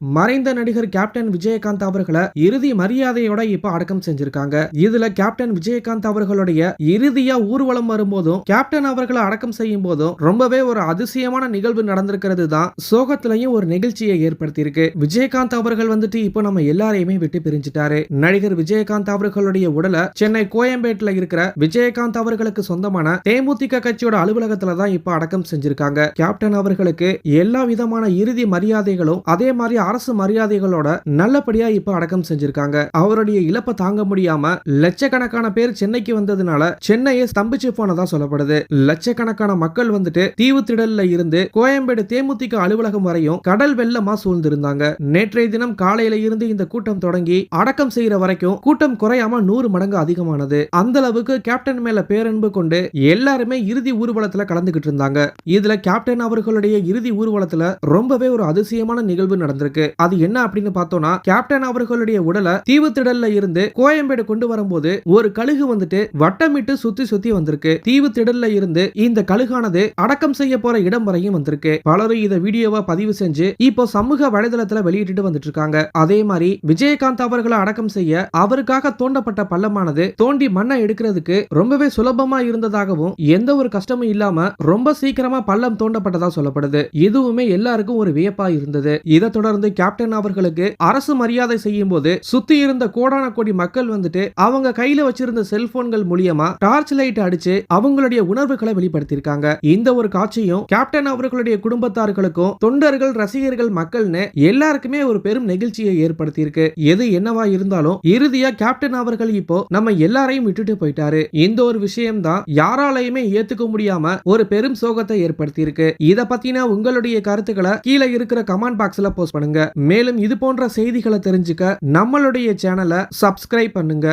மறைந்த நடிகர் கேப்டன் விஜயகாந்த் அவர்களை இறுதி மரியாதையோட இப்ப அடக்கம் செஞ்சிருக்காங்க. இதுல கேப்டன் விஜயகாந்த் அவர்களுடைய இறுதியா ஊர்வலம் வரும்போதும் கேப்டன் அவர்களை அடக்கம் செய்யும் போதும் ரொம்பவே ஒரு அதிசயமான நிகழ்வு நடந்திருக்கிறது தான் சோகத்திலையும் ஒரு நிகழ்ச்சியை ஏற்படுத்தியிருக்கு. விஜயகாந்த் அவர்கள் வந்துட்டு இப்போ நம்ம எல்லாரையுமே விட்டு பிரிஞ்சிட்டாரு. நடிகர் விஜயகாந்த் அவர்களுடைய உடலை சென்னை கோயம்பேட்டில் இருக்கிற விஜயகாந்த் அவர்களுக்கு சொந்தமான தேமுதிக கட்சியோட அலுவலகத்துல தான் இப்ப அடக்கம் செஞ்சிருக்காங்க. கேப்டன் அவர்களுக்கு எல்லா விதமான இறுதி மரியாதைகளும் அதே மாதிரி அரசு மரியாதைகளோட நல்லபடியா இப்ப அடக்கம் செஞ்சிருக்காங்க. அவருடைய இழப்பை தாங்க முடியாம லட்சக்கணக்கான பேர் சென்னைக்கு வந்ததுனால சென்னையை ஸ்தம்பிச்சு போனதா சொல்லப்படுது. லட்சக்கணக்கான மக்கள் வந்துட்டு தீவு திடல்ல இருந்து கோயம்பேடு தேமுதிக அலுவலகம் வரையும் கடல் வெள்ளமா சூழ்ந்திருந்தாங்க. நேற்றைய தினம் காலையில இருந்து இந்த கூட்டம் தொடங்கி அடக்கம் செய்யற வரைக்கும் கூட்டம் குறையாம நூறு மடங்கு அதிகமானது. அந்த அளவுக்கு கேப்டன் மேல பேரன்பு கொண்டு எல்லாருமே இறுதி ஊர்வலத்துல கலந்துகிட்டு இருந்தாங்க. இதுல கேப்டன் அவர்களுடைய இறுதி ஊர்வலத்துல ரொம்பவே ஒரு அதிசயமான நிகழ்வு நடந்திருக்கு. அது என்ன அப்படின்னு பார்த்தோம்னா கேப்டன் அவர்களுடைய உடலை தீவு திடல்ல இருந்து கோயம்பேடு கொண்டு வரும்போது ஒரு கழுகு வந்துட்டு வட்டமிட்டு சுத்தி சுத்தி வந்திருக்கு. தீவு திடல்ல இருந்து இந்த கழுகானது அடக்கம் செய்ய போற இடம் வரையும் வந்திருக்கு. பலரும் இத வீடியோவா பதிவு செஞ்சு இப்போ சமூக வலைதளத்துல வெளியிட்டு வந்துட்டு இருக்காங்க அதே மாதிரி விஜயகாந்த் அவர்களை அடக்கம் செய்ய அவருக்காக தோண்டப்பட்ட பள்ளமானது தோண்டி மண்ணை எடுக்கிறதுக்கு ரொம்பவே சுலபமா இருந்ததாகவும் எந்த ஒரு கஷ்டமும் இல்லாம ரொம்ப சீக்கிரமா பள்ளம் தோண்டப்பட்டதா சொல்லப்படுது. இதுவுமே எல்லாருக்கும் ஒரு வியப்பா இருந்தது. இதை தொடர்ந்து கேப்டன் அவர்களுக்கு அரசு மரியாதை செய்யும் போது சுத்தி இருந்த கோடான கோடி மக்கள் வந்துட்டு அவங்க கையில வச்சிருந்த செல்போன்கள் மூலியமா டார்ச் லைட் அடிச்சு அவங்களுடைய உணர்வுகளை வெளிப்படுத்தியிருக்காங்க. இந்த ஒரு காட்சியும் கேப்டன் அவர்களுடைய குடும்பத்தார்களுக்கும் தொண்டர்கள் ரசிகர்கள் மக்கள்னு எல்லாருக்குமே ஒரு பெரும் நெகிழ்ச்சியை ஏற்படுத்தியிருக்கு. எது என்னவா இருந்தாலும் இறுதியா கேப்டன் அவர்கள் இப்போ நம்ம எல்லாரையும் விட்டுட்டு போயிட்டாரு. இந்த ஒரு விஷயம் தான் யாராலையுமே ஏத்துக்க முடியாம ஒரு பெரும் சோகத்தை ஏற்படுத்தியிருக்கு. இத பத்தின உங்களுடைய கருத்துக்களை கீழே இருக்கிற கமெண்ட் பாக்ஸ்ல போஸ்ட் பண்ணுங்க. பண்ணுங்க. மேலும் இது போன்ற செய்திகளை தெரிஞ்சுக்க நம்மளுடைய சேனலை சப்ஸ்கிரைப் பண்ணுங்க.